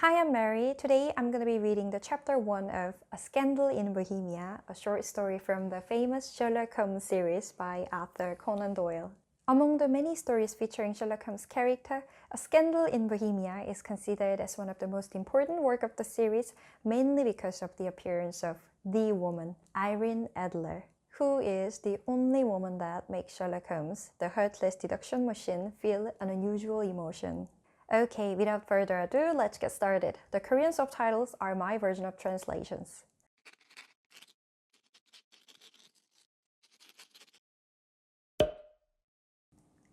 Hi, I'm Mary. Today I'm going to be reading the chapter 1 of A Scandal in Bohemia, a short story from the famous Sherlock Holmes series by Arthur Conan Doyle. Among the many stories featuring Sherlock Holmes' character, A Scandal in Bohemia is considered as one of the most important work of the series, mainly because of the appearance of the woman, Irene Adler, who is the only woman that makes Sherlock Holmes, the heartless deduction machine, feel an unusual emotion. Okay, without further ado, let's get started. The Korean subtitles are my version of translations.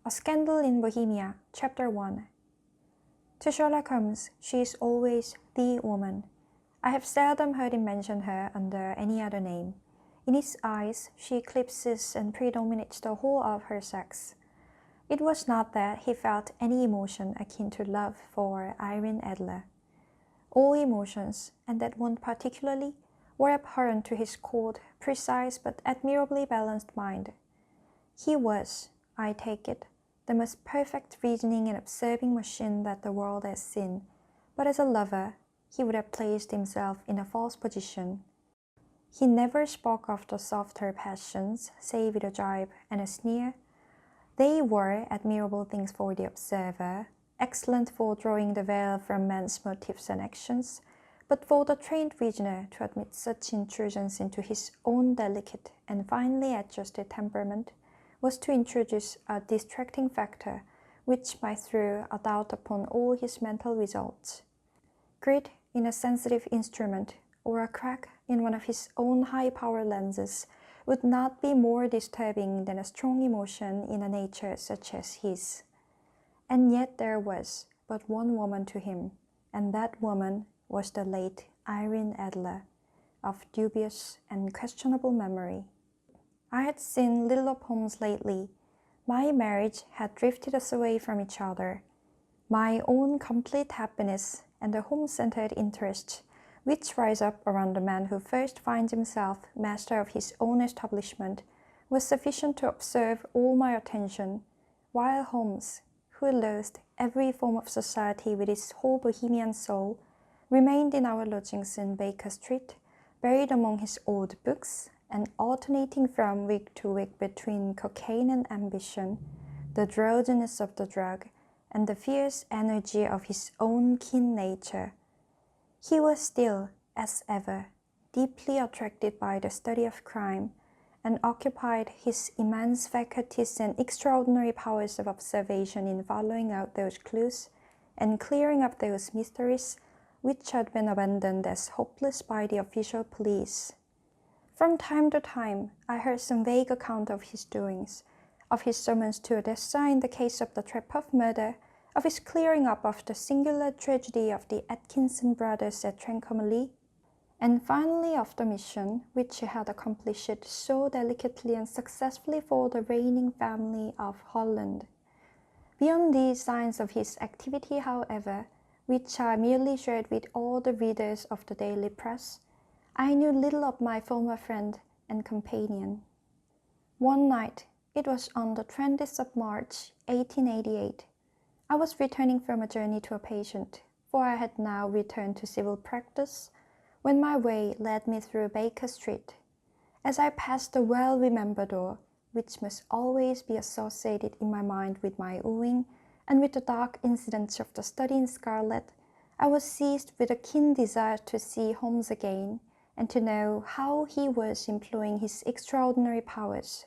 A Scandal in Bohemia, Chapter 1 To Sherlock Holmes, she is always the woman. I have seldom heard him mention her under any other name. In his eyes, she eclipses and predominates the whole of her sex. It was not that he felt any emotion akin to love for Irene Adler. All emotions, and that one particularly, were abhorrent to his cold, precise, but admirably balanced mind. He was, I take it, the most perfect reasoning and observing machine that the world has seen, but as a lover, he would have placed himself in a false position. He never spoke of the softer passions, save with a jibe and a sneer, they were admirable things for the observer, excellent for drawing the veil from man's motives and actions, but for the trained reasoner to admit such intrusions into his own delicate and finely adjusted temperament was to introduce a distracting factor which might throw a doubt upon all his mental results. Grit in a sensitive instrument or a crack in one of his own high-power lenses would not be more disturbing than a strong emotion in a nature such as his. And yet there was but one woman to him, and that woman was the late Irene Adler, of dubious and questionable memory. I had seen little of Holmes lately. My marriage had drifted us away from each other. My own complete happiness and the home-centered interest which rise up around the man who first finds himself master of his own establishment, was sufficient to observe all my attention, while Holmes, who loathed every form of society with his whole bohemian soul, remained in our lodgings in Baker Street, buried among his old books, and alternating from week to week between cocaine and ambition, the drowsiness of the drug, and the fierce energy of his own keen nature, he was still, as ever, deeply attracted by the study of crime and occupied his immense faculties and extraordinary powers of observation in following out those clues and clearing up those mysteries which had been abandoned as hopeless by the official police. From time to time, I heard some vague account of his doings, of his summons to Odessa in the case of the Trepoff murder, of his clearing up of the singular tragedy of the Atkinson brothers at Trincomalee, and finally of the mission which he had accomplished so delicately and successfully for the reigning family of Holland. Beyond these signs of his activity, however, which are merely shared with all the readers of the daily press, I knew little of my former friend and companion. One night, it was on the 20th of March, 1888, I was returning from a journey to a patient, for I had now returned to civil practice, when my way led me through Baker Street. As I passed the well-remembered door, which must always be associated in my mind with my wooing, and with the dark incidents of the study in scarlet, I was seized with a keen desire to see Holmes again, and to know how he was employing his extraordinary powers.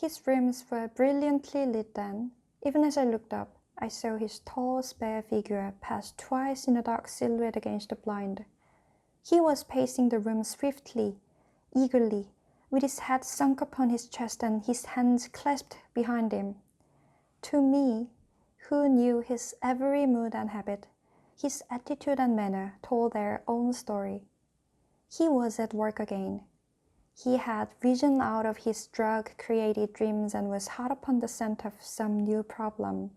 His rooms were brilliantly lit then. Even as I looked up, I saw his tall, spare figure pass twice in a dark silhouette against the blind. He was pacing the room swiftly, eagerly, with his head sunk upon his chest and his hands clasped behind him. To me, who knew his every mood and habit, his attitude and manner told their own story. He was at work again. He had risen out of his drug-created dreams and was hot upon the scent of some new problem.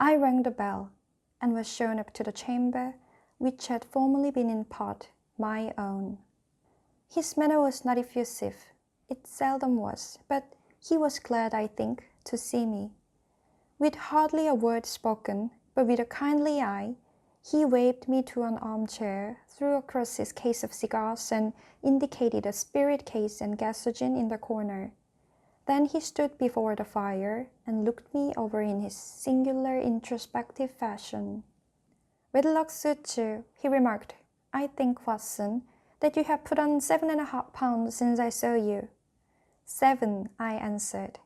I rang the bell and was shown up to the chamber which had formerly been in part my own. His manner was not effusive, it seldom was, but he was glad, I think, to see me. With hardly a word spoken, but with a kindly eye, He waved me to an armchair, threw across his case of cigars, and indicated a spirit case and gasogen in the corner. Then he stood before the fire and looked me over in his singular introspective fashion. Wedlock suits you, he remarked. I think, Watson, that you have put on seven and a half pounds since I saw you. Seven, I answered.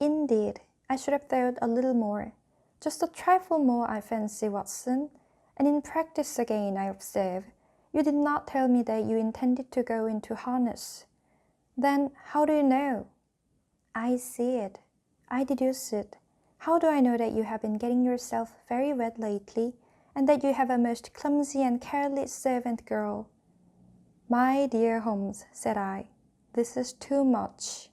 Indeed, I should have thought a little more. Just a trifle more, I fancy, Watson. And in practice again, I observe, you did not tell me that you intended to go into harness. Then how do you know? I see it. I deduce it. How do I know that you have been getting yourself very wet lately, and that you have a most clumsy and careless servant girl? My dear Holmes, said I, this is too much.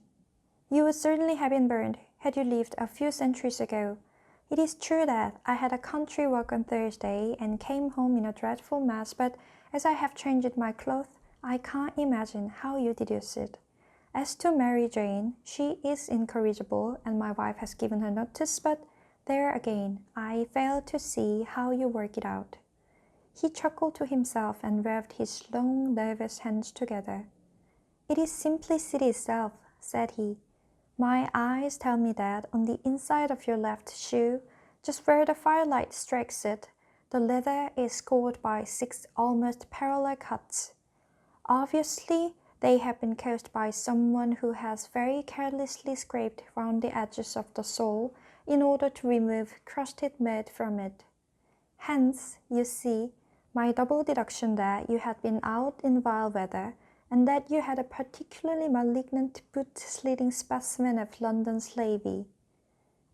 You would certainly have been burned had you lived a few centuries ago, it is true that I had a country walk on Thursday and came home in a dreadful mess, but as I have changed my clothes, I can't imagine how you deduce it. As to Mary Jane, she is incorrigible, and my wife has given her notice, but there again, I fail to see how you work it out. He chuckled to himself and rubbed his long, nervous hands together. It is simplicity itself, said he. My eyes tell me that on the inside of your left shoe, just where the firelight strikes it, the leather is scored by six almost parallel cuts. Obviously, they have been caused by someone who has very carelessly scraped round the edges of the sole in order to remove crusted mud from it. Hence, you see, my double deduction that you had been out in vile weather and that you had a particularly malignant boot-slitting specimen of London slavey.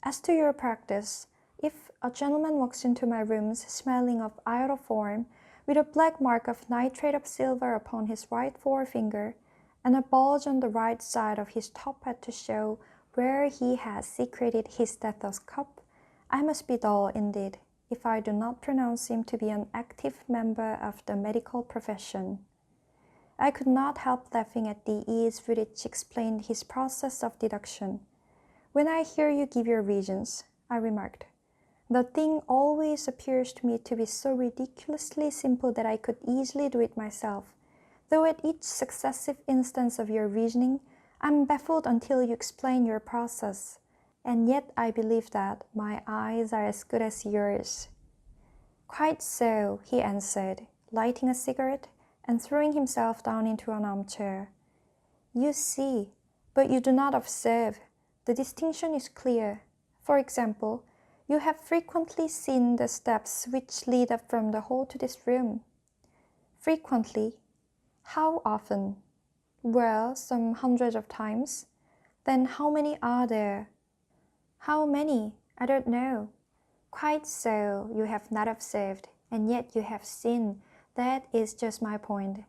As to your practice, if a gentleman walks into my rooms smelling of iodoform, with a black mark of nitrate of silver upon his right forefinger, and a bulge on the right side of his top hat to show where he has secreted his stethoscope, I must be dull indeed if I do not pronounce him to be an active member of the medical profession. I could not help laughing at the ease with which he explained his process of deduction. When I hear you give your reasons, I remarked, the thing always appears to me to be so ridiculously simple that I could easily do it myself, though at each successive instance of your reasoning, I'm baffled until you explain your process. And yet I believe that my eyes are as good as yours. Quite so, he answered, lighting a cigarette and throwing himself down into an armchair. You see, but you do not observe. The distinction is clear. For example, you have frequently seen the steps which lead up from the hall to this room. Frequently. How often? Well, some hundreds of times. Then how many are there? How many? I don't know. Quite so, you have not observed, and yet you have seen that is just my point.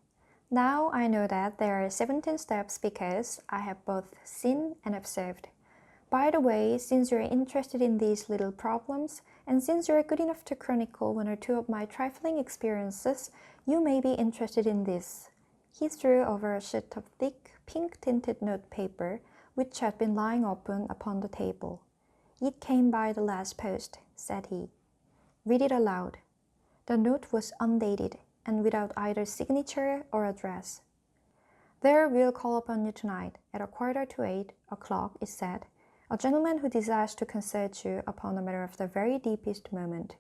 Now I know that there are 17 steps because I have both seen and observed. By the way, since you're interested in these little problems, and since you're good enough to chronicle one or two of my trifling experiences, you may be interested in this. He threw over a sheet of thick, pink tinted notepaper which had been lying open upon the table. It came by the last post, said he. Read it aloud. The note was undated and without either signature or address. There will call upon you tonight at a quarter to eight o'clock, it said, a gentleman who desires to consult you upon a matter of the very deepest moment.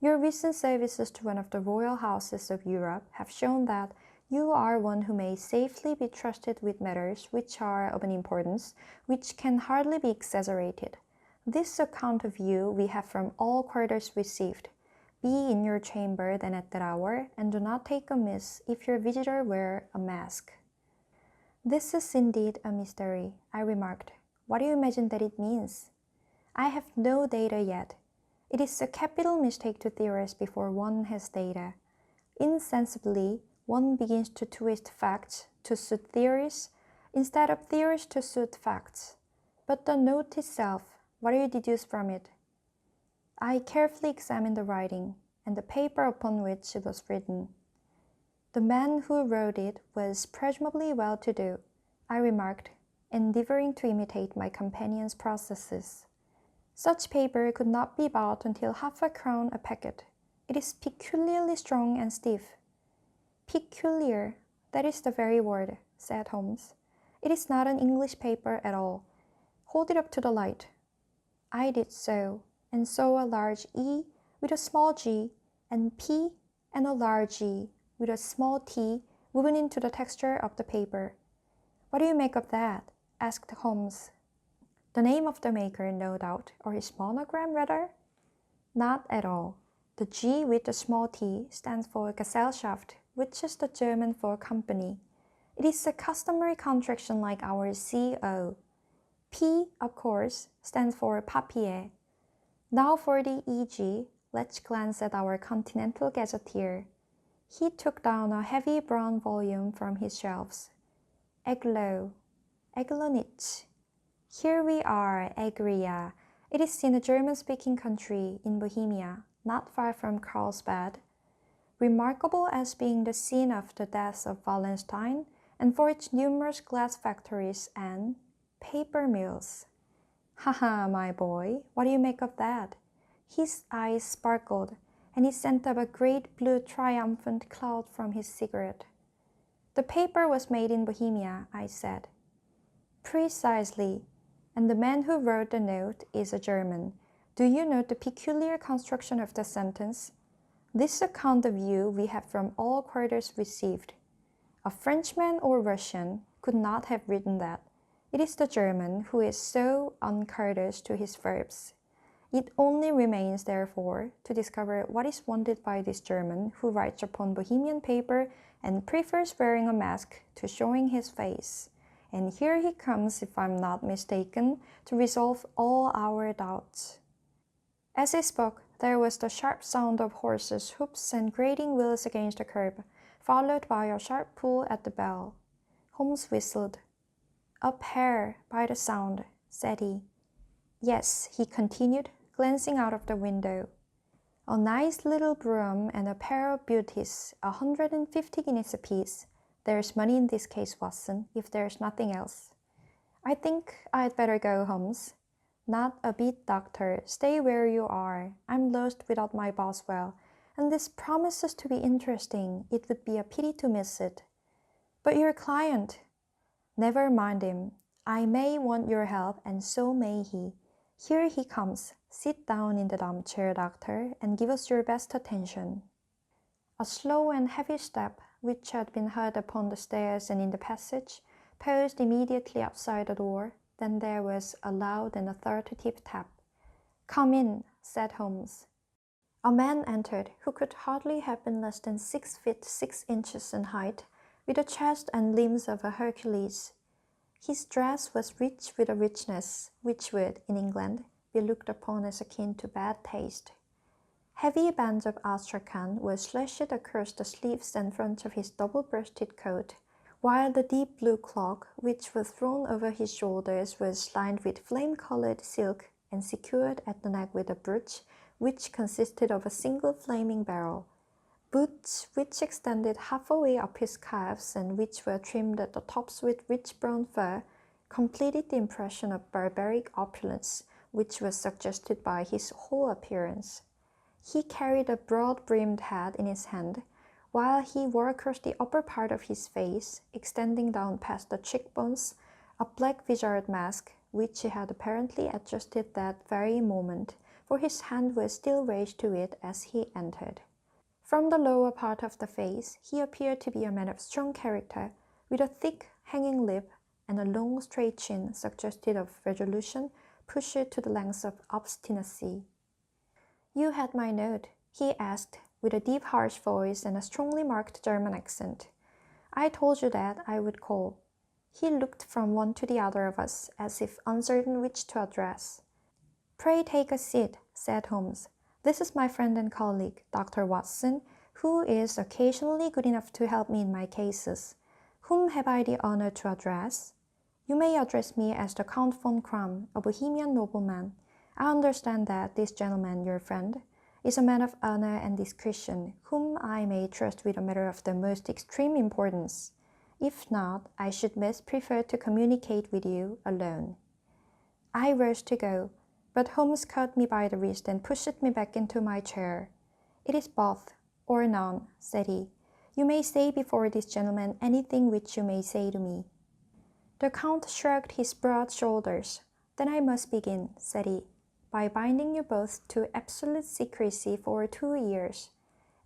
Your recent services to one of the royal houses of Europe have shown that you are one who may safely be trusted with matters which are of an importance which can hardly be exaggerated. This account of you we have from all quarters received, be in your chamber then at that hour, and do not take amiss if your visitor wear a mask. This is indeed a mystery, I remarked. What do you imagine that it means? I have no data yet. It is a capital mistake to theorize before one has data. Insensibly, one begins to twist facts to suit theories instead of theories to suit facts. But the note itself, what do you deduce from it? I carefully examined the writing and the paper upon which it was written. The man who wrote it was presumably well to do, I remarked, endeavoring to imitate my companion's processes. Such paper could not be bought until half a crown a packet. It is peculiarly strong and stiff. Peculiar, that is the very word, said Holmes. It is not an English paper at all. Hold it up to the light. I did so, and saw a large E with a small g, and P and a large G with a small t woven into the texture of the paper. What do you make of that? asked Holmes. The name of the maker, no doubt, or his monogram rather? Not at all. The G with the small t stands for Gesellschaft, which is the German for company. It is a customary contraction like our CO. P, of course, stands for papier. Now for the EG, let's glance at our Continental Gazetteer. He took down a heavy brown volume from his shelves. Eglo, Eglonitz. Here we are, Egria. It is in a German-speaking country in Bohemia, not far from Carlsbad. Remarkable as being the scene of the death of Wallenstein, and for its numerous glass factories and paper mills. Haha, my boy, what do you make of that? His eyes sparkled, and he sent up a great blue triumphant cloud from his cigarette. The paper was made in Bohemia, I said. Precisely, and the man who wrote the note is a German. Do you note the peculiar construction of the sentence? This account of you we have from all quarters received. A Frenchman or Russian could not have written that. It is the German who is so uncourteous to his verbs. It only remains, therefore, to discover what is wanted by this German who writes upon Bohemian paper and prefers wearing a mask to showing his face. And here he comes, if I'm not mistaken, to resolve all our doubts. As he spoke, there was the sharp sound of horses' hoofs and grating wheels against the curb followed by a sharp pull at the bell. Holmes whistled. A pair, by the sound, said he. Yes, he continued, glancing out of the window. A nice little brougham and a pair of beauties, a hundred and fifty guineas apiece. There's money in this case, Watson, if there's nothing else. I think I'd better go, Holmes. Not a bit, doctor. Stay where you are. I'm lost without my Boswell and this promises to be interesting. It would be a pity to miss it. But your client, never mind him. I may want your help, and so may he. Here he comes. Sit down in the armchair, doctor, and give us your best attention. A slow and heavy step, which had been heard upon the stairs and in the passage, paused immediately outside the door. Then there was a loud and authoritative tap. Come in, said Holmes. A man entered who could hardly have been less than six feet six inches in height, with the chest and limbs of a Hercules. His dress was rich with a richness which would, in England, be looked upon as akin to bad taste. Heavy bands of astrakhan were slashed across the sleeves and front of his double-breasted coat, while the deep blue cloak, which was thrown over his shoulders, was lined with flame-colored silk and secured at the neck with a brooch which consisted of a single flaming barrel, boots which extended half halfway up his calves and which were trimmed at the tops with rich brown fur, completed the impression of barbaric opulence which was suggested by his whole appearance. He carried a broad-brimmed hat in his hand, while he wore across the upper part of his face, extending down past the cheekbones, a black vizard mask, which he had apparently adjusted that very moment, for his hand was still raised to it as he entered. From the lower part of the face, he appeared to be a man of strong character, with a thick, hanging lip and a long, straight chin suggestive of resolution pushed to the length of obstinacy. You had my note, he asked, with a deep, harsh voice and a strongly marked German accent. I told you that I would call. He looked from one to the other of us, as if uncertain which to address. Pray take a seat, said Holmes. This is my friend and colleague, Dr. Watson, who is occasionally good enough to help me in my cases. Whom have I the honor to address? You may address me as the Count von Kramm, a Bohemian nobleman. I understand that this gentleman, your friend, is a man of honor and discretion, whom I may trust with a matter of the most extreme importance. If not, I should best prefer to communicate with you alone. I rose to go, but Holmes caught me by the wrist and pushed me back into my chair. It is both, or none, said he. You may say before this gentleman anything which you may say to me. The Count shrugged his broad shoulders. Then I must begin, said he, by binding you both to absolute secrecy for two years.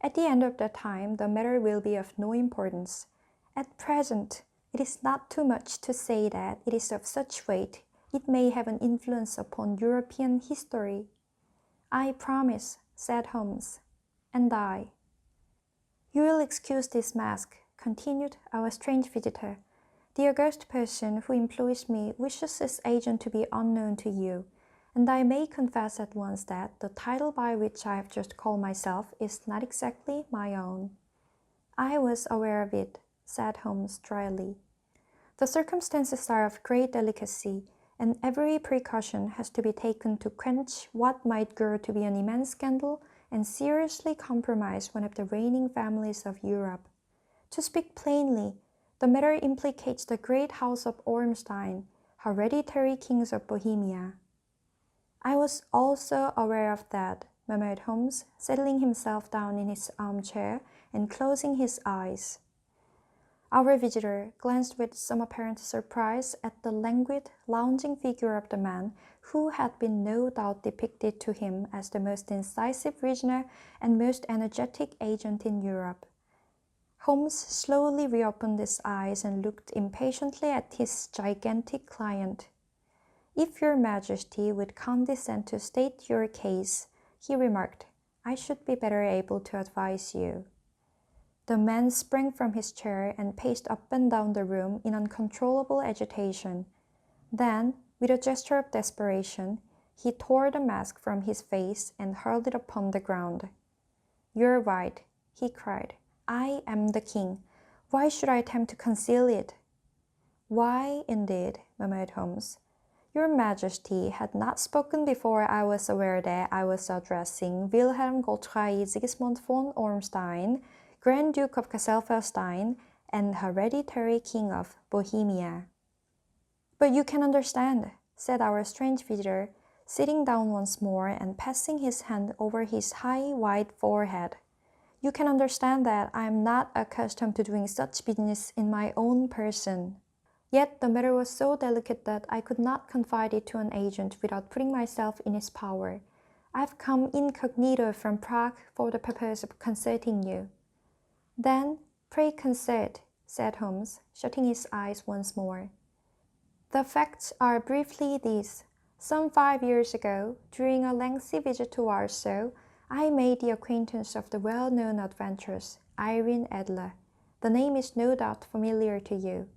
At the end of that time, the matter will be of no importance. At present, it is not too much to say that it is of such weight it may have an influence upon European history. I promise, said Holmes. And I. You will excuse this mask, continued our strange visitor. The august person who employs me wishes his agent to be unknown to you, and I may confess at once that the title by which I have just called myself is not exactly my own. I was aware of it, said Holmes dryly. The circumstances are of great delicacy, and every precaution has to be taken to quench what might grow to be an immense scandal and seriously compromise one of the reigning families of Europe. To speak plainly, the matter implicates the great house of Ormstein, hereditary kings of Bohemia. I was also aware of that, murmured Holmes, settling himself down in his armchair and closing his eyes. Our visitor glanced with some apparent surprise at the languid, lounging figure of the man who had been no doubt depicted to him as the most incisive reasoner and most energetic agent in Europe. Holmes slowly reopened his eyes and looked impatiently at his gigantic client. If your Majesty would condescend to state your case, he remarked, I should be better able to advise you. The man sprang from his chair and paced up and down the room in uncontrollable agitation. Then, with a gesture of desperation, he tore the mask from his face and hurled it upon the ground. You're right, he cried. I am the king. Why should I attempt to conceal it? Why, indeed, murmured Holmes. Your Majesty had not spoken before I was aware that I was addressing Wilhelm Gottfried Sigismund von Ormstein, Grand Duke of Cassel-Felstein and hereditary King of Bohemia. But you can understand, said our strange visitor, sitting down once more and passing his hand over his high, white forehead. You can understand that I am not accustomed to doing such business in my own person. Yet the matter was so delicate that I could not confide it to an agent without putting myself in his power. I've come incognito from Prague for the purpose of consulting you. Then, pray consent, said Holmes, shutting his eyes once more. The facts are briefly these. Some five years ago, during a lengthy visit to Warsaw, I made the acquaintance of the well-known adventuress Irene Adler. The name is no doubt familiar to you.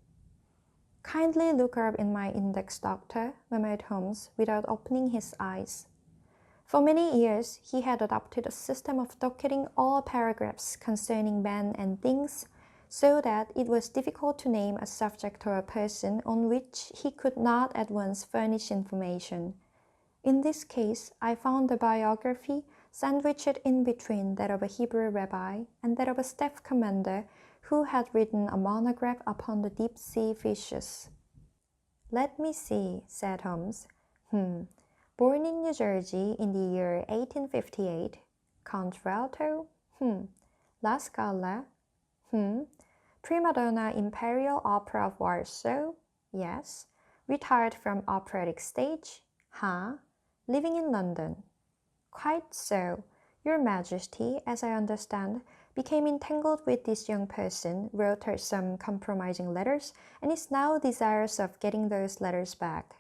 Kindly look up in my index, doctor, murmured Holmes, without opening his eyes. For many years, he had adopted a system of docketing all paragraphs concerning men and things, so that it was difficult to name a subject or a person on which he could not at once furnish information. In this case, I found a biography sandwiched in between that of a Hebrew rabbi and that of a staff commander who had written a monograph upon the deep sea fishes. Let me see, said Holmes. Hmm, Born in New Jersey in the year 1858, contralto, hmm, La Scala, hmm, prima donna Imperial Opera of Warsaw, yes, retired from operatic stage, huh, living in London. Quite so. Your Majesty, as I understand, became entangled with this young person, wrote her some compromising letters, and is now desirous of getting those letters back.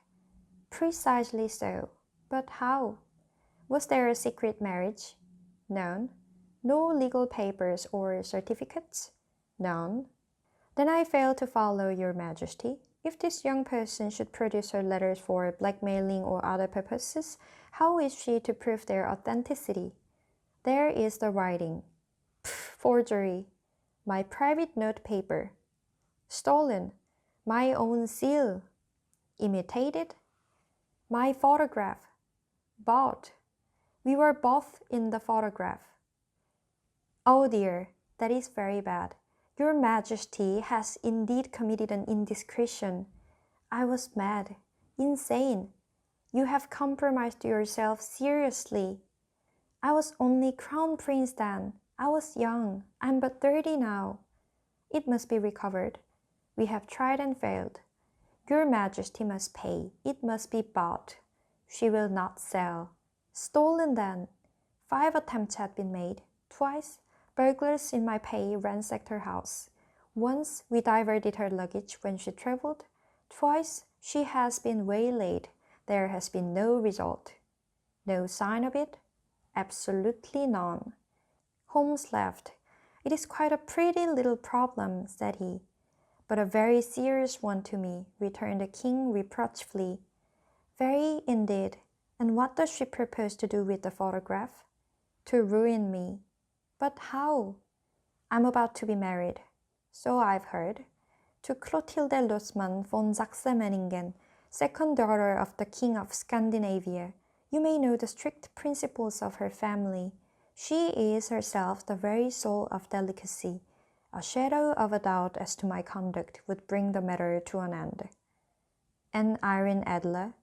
Precisely so. But how? Was there a secret marriage? None. No legal papers or certificates? None. Then I fail to follow your majesty. If this young person should produce her letters for blackmailing or other purposes, how is she to prove their authenticity? There is the writing. Forgery. My private note paper. Stolen. My own seal. Imitated. My photograph bought. We were both in the photograph. Oh dear, that is very bad. Your Majesty has indeed committed an indiscretion. I was mad, insane. You have compromised yourself seriously. I was only crown prince then. I was young. I'm but 30 now. It must be recovered. We have tried and failed. Your Majesty must pay. It must be bought. She will not sell. Stolen then. Five attempts had been made. Twice, burglars in my pay ransacked her house. Once, we diverted her luggage when she traveled. Twice, she has been waylaid. There has been no result. No sign of it? Absolutely none. Holmes laughed. It is quite a pretty little problem, said he. But a very serious one to me, returned the king reproachfully. Very indeed. And what does she propose to do with the photograph? To ruin me. But how? I'm about to be married. So I've heard. To Clotilde Lussmann von Saxe-Meiningen, second daughter of the King of Scandinavia. You may know the strict principles of her family. She is herself the very soul of delicacy. A shadow of a doubt as to my conduct would bring the matter to an end. And Irene Adler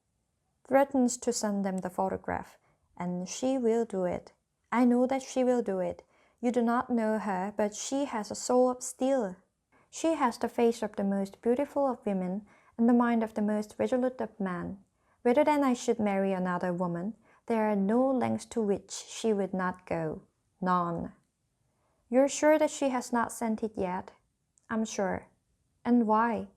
threatens to send them the photograph, and she will do it. I know that she will do it. You do not know her, but she has a soul of steel. She has the face of the most beautiful of women and the mind of the most resolute of men. Rather than I should marry another woman, there are no lengths to which she would not go. None. You're sure that she has not sent it yet? I'm sure. And why?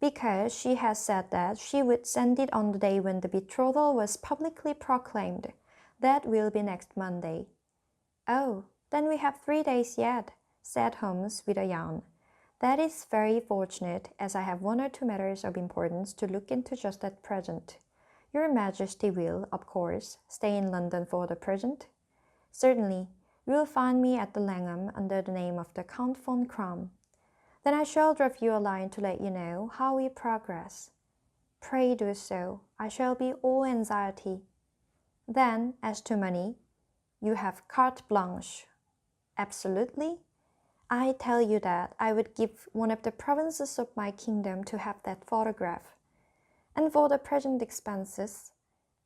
Because she has said that she would send it on the day when the betrothal was publicly proclaimed. That will be next Monday. Oh, then we have three days yet, said Holmes with a yawn. That is very fortunate, as I have one or two matters of importance to look into just at present. Your Majesty will, of course, stay in London for the present? Certainly. You will find me at the Langham under the name of the Count von Kramm. Then I shall drop you a line to let you know how we progress. Pray do so. I shall be all anxiety. Then, as to money, you have carte blanche. Absolutely. I tell you that I would give one of the provinces of my kingdom to have that photograph. And for the present expenses,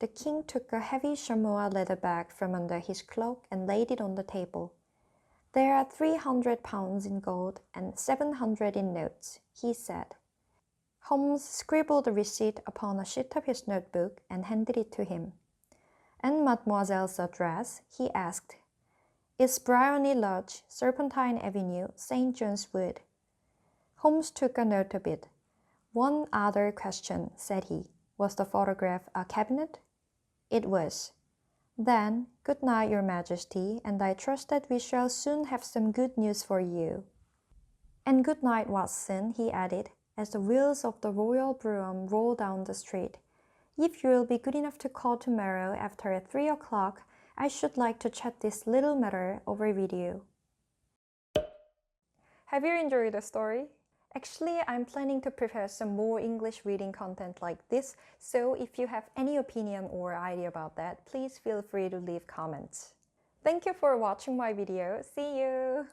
the king took a heavy chamois leather bag from under his cloak and laid it on the table. There are three hundred pounds in gold and seven hundred in notes, he said. Holmes scribbled the receipt upon a sheet of his notebook and handed it to him. And mademoiselle's address, he asked. Is Briony Lodge, Serpentine Avenue, St. John's Wood. Holmes took a note of it. One other question, said he. Was the photograph a cabinet? It was. Then, good night, Your Majesty, and I trust that we shall soon have some good news for you. And good night, Watson, he added, as the wheels of the royal brougham rolled down the street. If you will be good enough to call tomorrow after three o'clock, I should like to chat this little matter over with you. Have you enjoyed the story? Actually, I'm planning to prepare some more English reading content like this, so if you have any opinion or idea about that, please feel free to leave comments. Thank you for watching my video. See you!